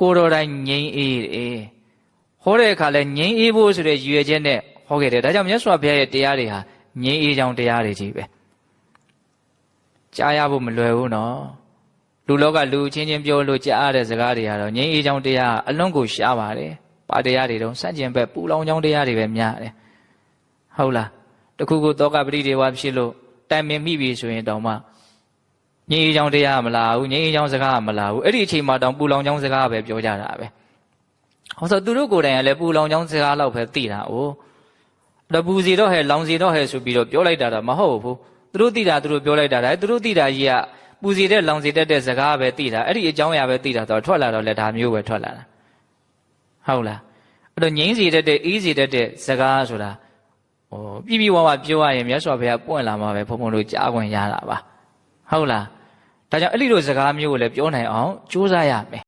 ကိုတော်တိုင်ငြိမ်းအေးတယ်ဟောတဲ့အခါလဲငြိမ်းအေးဖို့ဆိုတဲ့ရည်ရွယ်ချက်နဲ့ဟောခဲ့တယ်ဒါကြောင့်မြတ်စွာဘုရားရဲ့တရားတွေဟာငြိမ်းအေးကြောင်းတရားတွေကြီးပဲကြားရဖို့မလွယ်ဘူးနော်လူလောကလူချင်းချင်းပြောလို့ကြားရတဲ့စကားတွေကတော့ငြိမ်းအေးကြောင်းတရားအလွန်ကိုရှားပါတယ်ပါတရားတွေတော့စัจကျင်ဘက်ပူလောင်ကြောင်းတရားတွေပဲများတယ်ဟုတ်လားတခုခုတောကပရိဒေဝဖြစ်လို့တိုင်ပင်မိပြီဆိုရင်တောင်မှ ငြိမ်းအေးကြောင်းတရားမလားဘူးငြိမ်းအေးကြောင်းစကားမလားဘူးအဲ့ဒီအချိန်မှာတောင်ပူလောင်ကြောင်းစကားပဲပြောကြတာပဲဟောဆိုသူတို့ကိုယ်တိုင်ကလည်းပူလောင်ကြောင်းစကားလောက်ပဲသိတာ哦တပူစီတော့ဟဲ့လောင်စီတော့ဟဲ့ဆိုပြီးတော့ပြောလိုက်တာတော့မဟုတ်ဘူးသူတို့သိတာသူတို့ပြောလိုက်တာဒါသူတို့သိတာကြီးကပူစီတဲ့လောင်စီတတ်တဲ့စကားပဲသိတာအဲ့ဒီအကြောင်းအရာပဲသိတာတော့ထွက်လာတော့လည်းဒါမျိုးပဲထွက်လာတာဟုတ်လားအဲ့တော့ငြိမ်းစီတတ်တဲ့အေးစီတတ်တဲ့စကားဆိုတာဟိုပြပြဝဝပြောရရင်မြတ်စွာဘုရားပွင့်လာမှာပဲဘုံဘုံတို့ကြားခွင့်ရတာပါဟုတ်လား ဒါကြောင့်အဲ့ဒီလိုစကားမျိုးကိုလည်းပြောနိုင်အောင်ကြိုးစားရမယ်